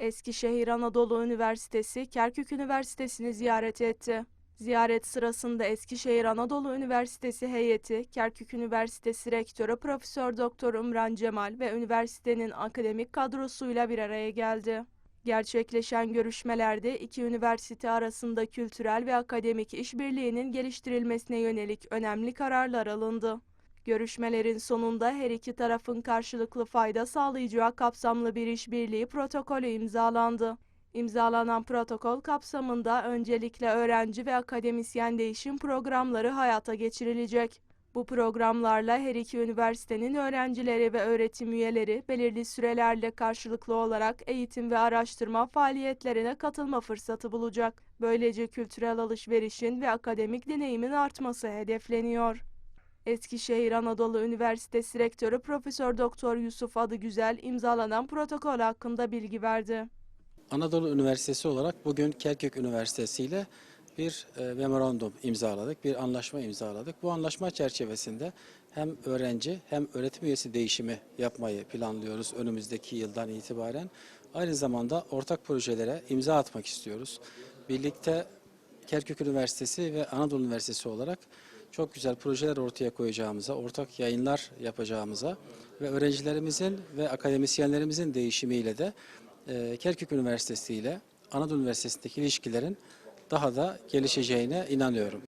Eskişehir Anadolu Üniversitesi Kerkük Üniversitesi'ni ziyaret etti. Ziyaret sırasında Eskişehir Anadolu Üniversitesi heyeti, Kerkük Üniversitesi Rektörü Profesör Doktor Ümran Cemal ve üniversitenin akademik kadrosuyla bir araya geldi. Gerçekleşen görüşmelerde iki üniversite arasında kültürel ve akademik işbirliğinin geliştirilmesine yönelik önemli kararlar alındı. Görüşmelerin sonunda her iki tarafın karşılıklı fayda sağlayacağı kapsamlı bir işbirliği protokolü imzalandı. İmzalanan protokol kapsamında öncelikle öğrenci ve akademisyen değişim programları hayata geçirilecek. Bu programlarla her iki üniversitenin öğrencileri ve öğretim üyeleri belirli sürelerle karşılıklı olarak eğitim ve araştırma faaliyetlerine katılma fırsatı bulacak. Böylece kültürel alışverişin ve akademik deneyimin artması hedefleniyor. Eskişehir Anadolu Üniversitesi Rektörü Profesör Doktor Yusuf Adıgüzel imzalanan protokol hakkında bilgi verdi. Anadolu Üniversitesi olarak bugün Kerkük Üniversitesi ile bir e, memorandum imzaladık, bir anlaşma imzaladık. Bu anlaşma çerçevesinde hem öğrenci hem öğretim üyesi değişimi yapmayı planlıyoruz önümüzdeki yıldan itibaren. Aynı zamanda ortak projelere imza atmak istiyoruz. Birlikte Kerkük Üniversitesi ve Anadolu Üniversitesi olarak çok güzel projeler ortaya koyacağımıza, ortak yayınlar yapacağımıza ve öğrencilerimizin ve akademisyenlerimizin değişimiyle de e, Kerkük Üniversitesi ile Anadolu Üniversitesi'ndeki ilişkilerin daha da gelişeceğine inanıyorum.